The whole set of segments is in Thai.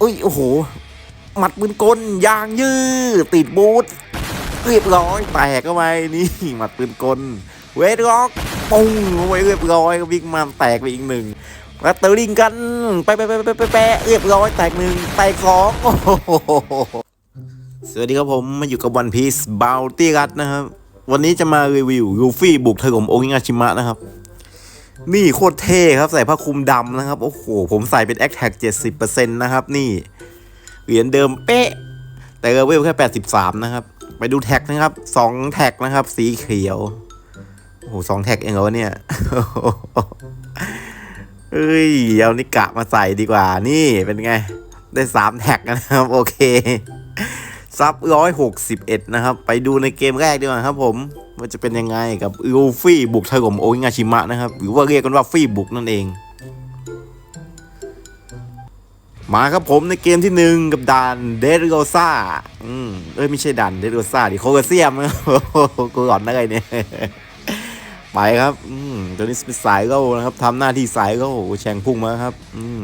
อุ้ยโอ้โหหมัดปืนกลยางยืดติดบูทเรียบร้อยแตกเข้าไปนี่หมัดปืนกล เวทล็อกปุ้งเอาไว้เรียบร้อยก็บิ๊กมัมแตกไปอีกหนึ่งรัตเตอร์ลิงกันไปไปไปไปไปเรียบร้อยแตกหนึ่งแตกสองโอ้โหสวัสดีครับผมมาอยู่กับวันพีซบาวตี้รัตนะครับ วันนี้จะมารีวิวลูฟี่บุกถล่มโองิงาชิมะนะครับ นี่โคตรเท่ครับใส่ผ้าคลุมดำนะครับ โอ้โห ผมใส่เป็นแอคแท็กเจ็ดสิบเปอร์เซ็นต์นะครับ นี่ เหรียญเดิมเป๊ะ แต่เลเวลแค่แปดสิบสามนะครับ ไปดูแท็กนะครับสองแท็กนะครับ สีเขียว โอ้โหสองแท็กเองเหรอเนี่ยเอ้ย เอานิกะมาใส่ดีกว่า นี่เป็นไง ได้สามแท็กนะครับ โอเค ซับร้อยหกสิบเอ็ดนะครับ ไปดูในเกมแรกดีกว่าครับผมว่าจะเป็นยังไงกับลูฟี่บุกถล่มโออิงาชิมะนะครับ หรือว่าเรียกกันว่าฟี่บุกนั่นเอง มาครับผมในเกมที่หนึ่งกับด่านเดรโรซ่าอืมเอ้ยไม่ใช่ด่านเดรโรซ่าดิโคเกเซียมนะกูหลอนอะไรเนี่ยไปครับ อืมตัวนี้เป็นสายเก้านะครับทำหน้าที่สายเก้าแชงพุ่งมาครับ อืม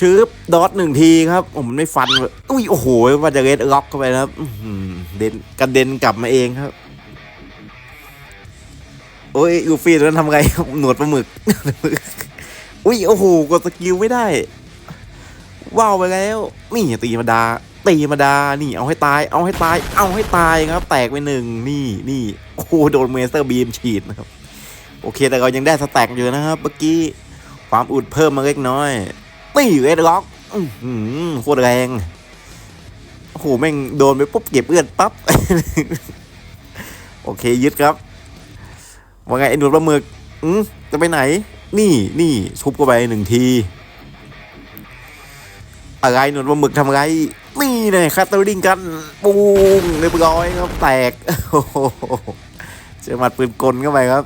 ชืบดอทหนึ่งทีครับผมมันไม่ฟันเลยอุ้ยโอ้โหว่าจะเรดล็อกเข้าไปนะครับเด่นกระเด็นกลับมาเองครับโอ้ยลูฟี่ตัวนั้นทำไงหนวดปลาหมึกอุ้ยโอ้โหกดสกิลไม่ได้ว้าวไปแล้วนี่ตีมาดาตีมาดานี่เอาให้ตาย เอาให้ตาย เอาให้ตายครับ แตกไปหนึ่งนี่นี่โอ้โหโดนเมสเตอร์บีมฉีดนะครับ โอเคแต่เรายังได้สแต็กอยู่นะครับ เมื่อกี้ความอุดเพิ่มมาเล็กน้อย ตีเรดล็อกโคตรแรงโอ้โหแม่งโดนไปปุ๊บเก็บเลือดปั๊บโอเคยึดครับว่าไงไอ้หนวดปลาหมึกอืมจะไปไหน นี่นี่ชุบเข้าไปหนึ่งที อะไรหนวดปลาหมึกทำอะไรนี่เลยคัตเตอร์ดิงกันปุ้งเรียบร้อยครับแตกโอ้โหเจอหมัดปืนกลเข้าไปครับ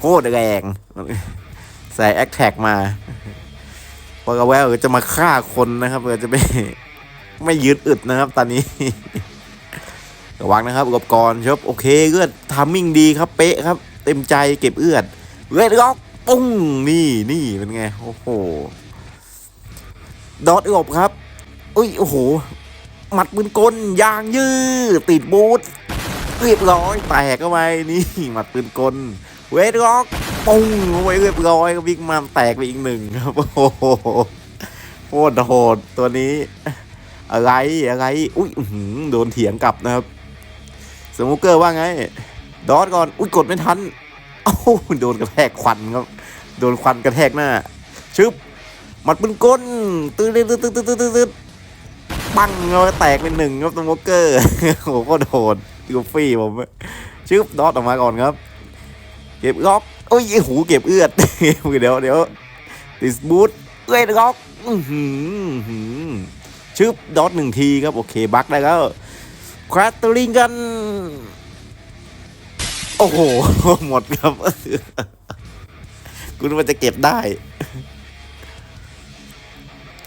โคตรแรง ส่แอคแท็กมาพอกระแววจะมาฆ่าคนนะครับเออจะไม่ไม่ยืดอึดนะครับ ตอนนี้ระวังนะครับอุปกรณ์ครับโอเคเลือดทามมิ่งดีครับเป๊ะครับ เต็มใจเก็บเลือดเลือดล็อกปุ้งนี่นี่เป็นไงโอ้โหดอทหลบครับอุ้ยโอ้โหหมัดปืนกลยางยืดติดบูทเรียบร้อยแตกเข้าไปนี่หมัดปืนกลเวทล็อก ปุ้งเอาไว้เรียบร้อยก็บิ๊กมัมแตกไปอีกหนึ่งครับ โอ้โหโคตรโหดตัวนี้ อะไรอะไร อุ้ยโดนเถียงกลับนะครับ สมูเกอร์ว่าไง ดอทก่อน อุ้ยกดไม่ทันเอ้โดนกระแทกควันครับ โดนควันกระแทกหน้า ชึบหมัดปืนก้นตื้อตื้อตื้อตื้อตื้อตื้อตื้อปังเราแตกเป็นหนึ่งครับสมูเกอร์ โอ้โหโคตรโหดลูฟี่ผม ชึบ ดอทออกมาก่อนครับ เก็บล็อก โอ้ยหูเก็บเอือดเดี๋ยวเดี๋ยวติสบูทเอ้ยล็อกอื้อหืออื้อหือชึบดอทหนึ่งทีครับ โอเค บักได้แล้วคราตตอริงกัน โอ้โห หมดครับคุณว่าจะเก็บได้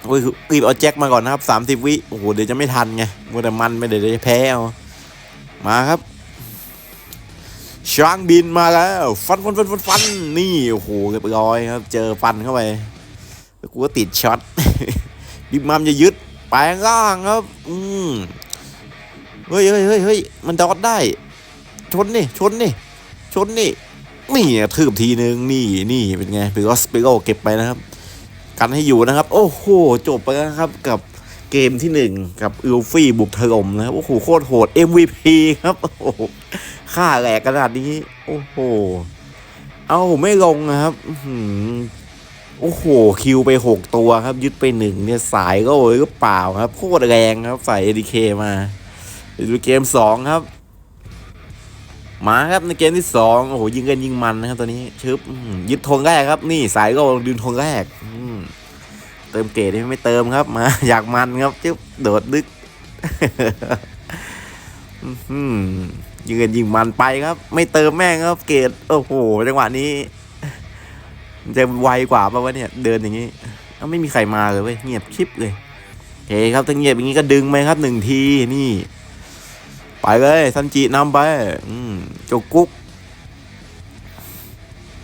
โอ้ยรีบเอาแจ็คมาก่อนนะครับสามสิบวิ โอ้โห เดี๋ยวจะไม่ทันไงมัวแต่มันไม่เดี๋ยวจะแพ้เอา มาครับ ช้างบินมาแล้ว ฟันฟันฟันฟันฟันนี่โอ้โหเรียบร้อยครับ เจอฟันเข้าไปกูก็ติดช็อตบิ๊กมัมจะยึดแปลงร่างครับ อืมเฮ้ยเฮ้ยเฮ้ยเฮ้ยมันดอดได้ ชนนี่ชนนี่ชนนี่นี่ทืบทีนึงนี่นี่เป็นไงเปโอสเปโอเก็บไปนะครับ กันให้อยู่นะครับ โอ้โหจบไปแล้วครับกับ เกมที่หนึ่งกับอูฟี่บุกถล่มนะครับโอ้โหโคตรโหด MVP ครับโอ้โหค่าแหลกขนาดนี้ โอ้โห เอาไม่ลงนะครับโอ้โห คิวไปหกตัวครับ ยึดไปหนึ่งเนี่ยสายก็โอ้ยก็เปล่าครับ โคตรแรงครับใส่ ADK มาไปดูเกมสองครับ มาครับในเกมที่สองโอ้โหยิงกันยิงมันนะครับตัวนี้ชึบยึดธงแรกครับ นี่สายก็ดึงธงแรก อื เติมเกรดไม่เติมครับ มาอยากมันครับชึบโดดดึกอื้อหือยิงกันยิงมันไปครับ ไม่เติมแม่งครับ เกรดโอ้โหจังหวะนี้จะไวกว่าป่าวะเนี่ย เดินอย่างนี้ไม่มีใครมาเลยเว้ยเงียบคลิปเลยโอเคครับถ้าเงียบอย่างนี้ก็ดึงไปครับหนึ่งทีนี่ ไปเลยซันจินำไปอืมโจกุ๊ก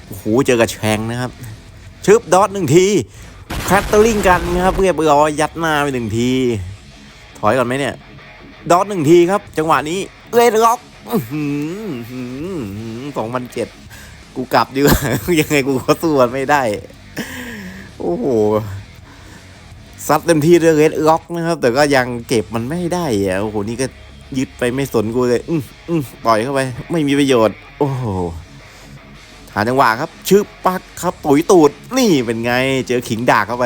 โอ้โหเจอกับแชงนะครับชึบดอทหนึ่งที แคตเตอร์ลิงกันครับเรียบร้อยยัดหน้าไปหนึ่งที ถอยก่อนไหมเนี่ย ดอทหนึ่งทีครับ จังหวะนี้เรดล็อกสองพันเจ็ดกูกลับดีกว่ายังไงกูก็สู้มันไม่ได้ โอ้โหซัดเต็มที่ด้วยเรดล็อกนะครับ แต่ก็ยังเก็บมันไม่ได้อะโอ้โหนี่ก็ยึดไปไม่สนกูเลย อืมอืมปล่อยเข้าไป ไม่มีประโยชน์ โอ้โหาจังหวะครับชึบปักครับปุ๋ยตูดนี่เป็นไง เจอขิงดากเข้าไป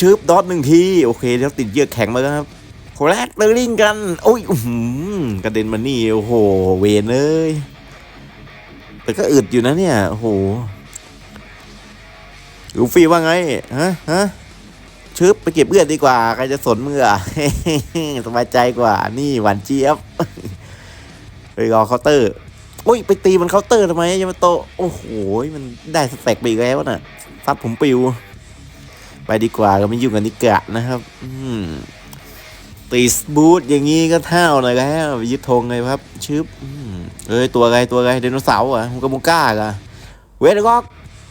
ชึบดอทหนึ่งที โอเคแล้วติดเยือกแข็งมาแล้วครับโคแรกเตอร์ลิงกัน โอ้ยอื้อหือกระเด็นมานี่ โอ้โห เวนเลยแต่ก็อึดอยู่นะเนี่ย โอ้โหลูฟี่ว่าไง ฮะ ฮะชึบไปเก็บเลือดดีกว่า ใครจะสนเมื่อสบายใจกว่า นี่หวานเจี๊ยบไปรอเคาน์เตอร์ โอ้ย ไปตีมันเคาน์เตอร์ทำไมยามาโตโอ้โห มันได้สแต็กไปอีกแล้วน่ะซัดผมปิว ไปดีกว่าก็ไม่ยุ่งกับนิกะนะครับ อืมตีสบูทอย่างงี้ก็เท่าหน่อยแล้วไปยึดธงเลยครับชึบเอ้ยตัวอะไรตัวอะไรไดโนเสาร์อะมุกามุก้าเหรอะเวทก็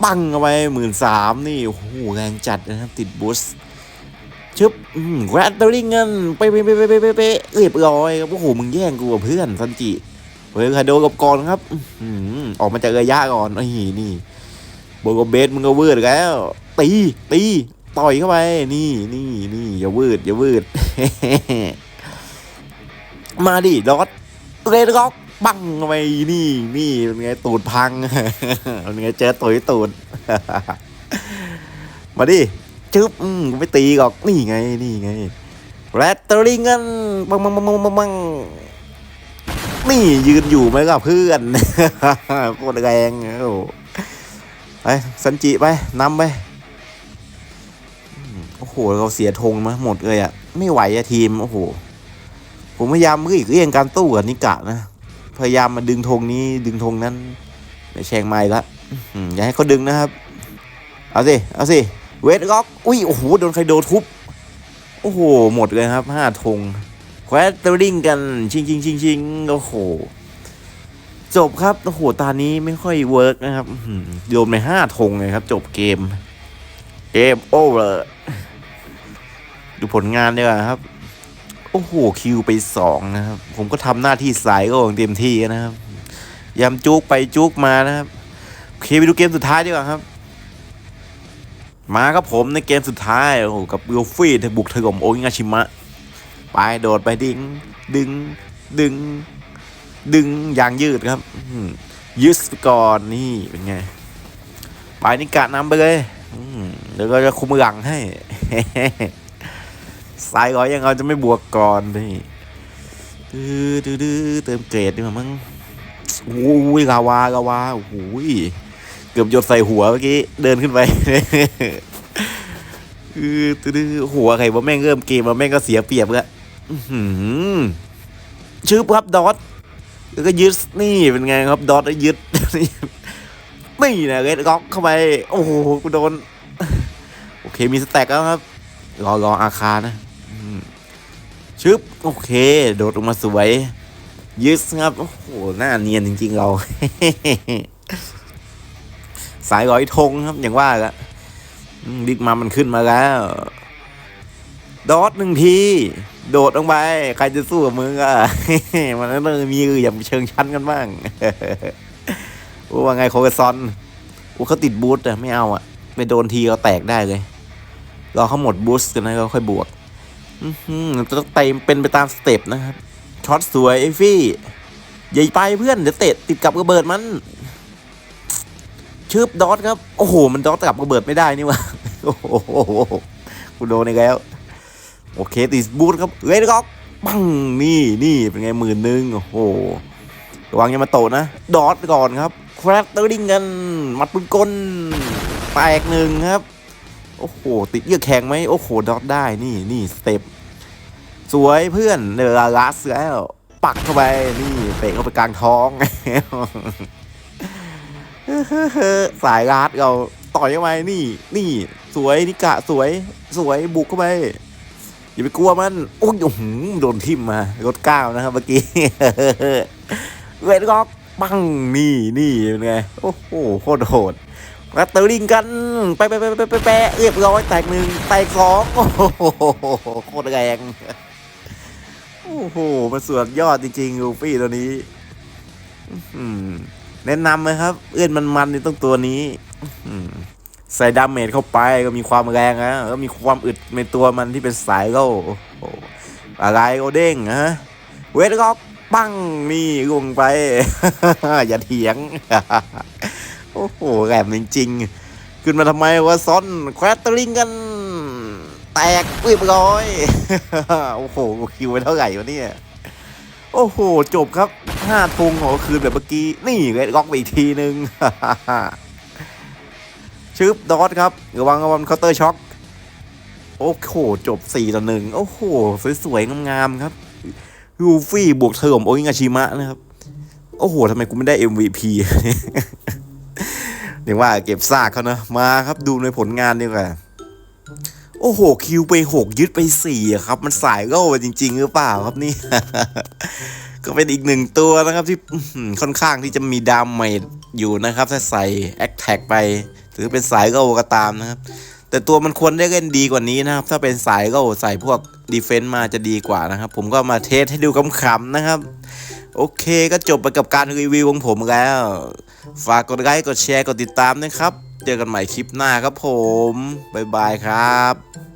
ปังเอาไปหมื่นสามนี่โอ้โหแรงจัดนะครับติดบูสชึบแรดเตอร์ลิงเงินไปไปไปไปไปไปไปเรียบร้อยครับโอ้โหมึงแย่งกูกับเพื่อนซันจิ เฮ้ยคาโดกับกอนครับออกมาจากระยะก่อนไอ้นี่โบกเบสมึงก็วืดแล้ว ตีตีต่อยเข้าไป นี่นี่นี่อย่าวืดอย่าวืดมาดิดอทเรดร็อกปังเข้าไปนี่นี่เป็นไงตูดพังเป็นไงเจอตุยตูดมาดิจึ๊บอืมกูไม่ตีหรอกนี่ไงนี่ไงแรดเตอริงกันปังปังปังปังปังปัง นี่ยืนอยู่ไหมกับเพื่อนโคตรแรงโอ้โหไปสันจิไปนำไปโอ้โหเราเสียธงมาหมดเลยอะ่ะ ไม่ไหวอะทีมโอ้โหผมพยายามรีกเรียงการตู้กับนิกะนะพยายามมาดึงธงนี้ดึงธงนั้นไม่แช่งไม่ละอย่าให้เขาดึงนะครับ เอาสิเอาสิเวทล็อกอุ้ยโอ้โหโดนใครโดนทุบโอ้โหหมดเลยครับห้าธง ควตเตอริงกันชิงชิงชิงชิงโอ้โห จบครับ โอ้โห ตานี้ไม่ค่อยเวิร์กนะครับโดนไปห้าธงเลยครับ จบเกม เกมโอเวอร์ดูผลงานดีกว่าครับ โอ้โห คิวไปสองนะครับ ผมก็ทำหน้าที่สายก็ของเต็มที่นะครับยำจุกไปจุกมานะครับเคไปดูเกมสุดท้ายดีกว่าครับ มาครับผมในเกมสุดท้ายโอ้โหกับวิลฟี่บุกถล่มโอิงาชิมะ ไปโดดไปดึง ดึง ดึง ดึงยางยืดครับอืดก่อนนี่เป็นไงไปนี่กะนำไปเลยเดี๋ยวก็จะคุมหลังให้สายร้อยยังเราจะไม่บวกก่อนนี่ดื้อดื้อเติมเกรดดีกว่ามั้งโอ้ยลาวาลาวาโอ้ยเกือบหยดใส่หัวเมื่อกี้เดินขึ้นไปอือตื้อหัวใครว่าแม่งเริ่มเกมมาแม่งก็เสียเปรียบแล้ว ชื่อครับดอทแล้วก็ยึดนี่เป็นไงครับดอทได้ยึดนี่นะเรดล็อกเข้าไป โอ้โหกูโดน โอเคมีสแต็กแล้วครับ รอรออาคานะชึบโอเค โดดลงมาสวย ยึดครับ โอ้โหหน้าเนียนจริง ๆ เรา สายร้อยธงครับ อย่างว่าละอืมบิ๊กมามันขึ้นมาแล้ว ดอทหนึ่งที โดดลงไป ใครจะสู้กับมึงอะ มันต้องมีอย่างเชิงชั้นกันบ้างโอ้ว่าไงโคเกซอนโอ้เขาติดบูสต์อะไม่เอาอะไปโดนทีเขาแตกได้เลย รอเขาหมดบูสต์กันนะก็ค่อยบวกอือหือต้องเต็มเป็นไปตามสเต็ปนะครับ ช็อตสวยไอ้ฟี่ใหญ่าไปเพื่อน เดี๋ยวเตะติดกับระเบิดมัน ชืบดอทครับ โอ้โห มันดอทกลับระเบิดไม่ได้นี่วะโอ้โหกูโดนอีกแล้วโอเคติดบูทครับเรดก็ปังนี่นี่เป็นไงหมื่นหนึ่งโอ้โหระวังยามาโตนะ ดอทก่อนครับแครปเตอร์ดิงกันมัดปืนกลแตกหนึ่งครับ โอ้โห ติดเยือกแข็งไหมโอ้โห ดอทได้นี่นี่สเต็ปสวยเพื่อนเดลาลัสแล้วปักเข้าไปนี่เตะเข้าไปกลางท้องสายรัดเราต่อยเข้าไปนี่ นี่ สวยนิกะสวยสวยบุกเข้าไป อย่าไปกลัวมันโอ้ยโดนทิ่มมารถก้าวนะครับเมื่อกี้เวทก็ปปังนี่นี่เป็นไงโอ้โหโคตรโหดรัตเตอร์ลิงกันไปไปไปไปไปไปเรียบร้อยแตกหนึ่งแตกสองโอ้โหโคตรแรงโอ้โหมันสุดยอดจริงๆลูฟี่ตัวนี้แนะนำเลยครับ เอื้อนมันมันๆนี่ต้องตัวนี้ ใส่ดาเมจเข้าไปก็มีความแรงนะแล้วมีความอึดในตัวมันที่เป็นสายโลอะไรโอเด้งฮะเวทก็ปังนี่ลงไป อย่าเถียง โอ้โหแหลมจริงๆ ขึ้นมาทำไมวะซ้อนแควตเตอริงกัน แตกเรียบร้อย โอ้โหคิวไปเท่าไหร่วะเนี่ย โอ้โห จบครับห้าทงของคืนแบบเมื่อกี้ นี่เรดล็อกไปอีกทีนึง ชึบดอทครับระวังระวังเคาน์เตอร์ช็อคโอ้โหจบสี่ต่อหนึ่งโอ้โห สวยๆงามๆครับลูฟี่บวกเทอร์มโอิงาชิมะนะครับ โอ้โหทำไมกูไม่ได้ MVP เรียกว่าเก็บซากเขานะ มาครับดูในผลงานดีกว่าโอ้โห คิวไปหกยึดไปสี่อะครับ มันสายโล่ไปจริง ๆ หรือเปล่าครับนี่ ก็เป็นอีกหนึ่งตัวนะครับที่ค่อนข้างที่จะมีดามเมจอยู่นะครับ ถ้าใส่แอคแท็กไป ถือเป็นสายโล่ก็ตามนะครับ แต่ตัวมันควรได้เล่นดีกว่านี้นะครับ ถ้าเป็นสายโล่ใส่พวกดีเฟนต์มาจะดีกว่านะครับ ผมก็มาเทสให้ดูขำๆนะครับ โอเคก็จบไปกับการรีวิวของผมแล้ว ฝากกดไลค์กดแชร์กดติดตามนะครับ เจอกันใหม่คลิปหน้าครับผม บ๊ายบายครับ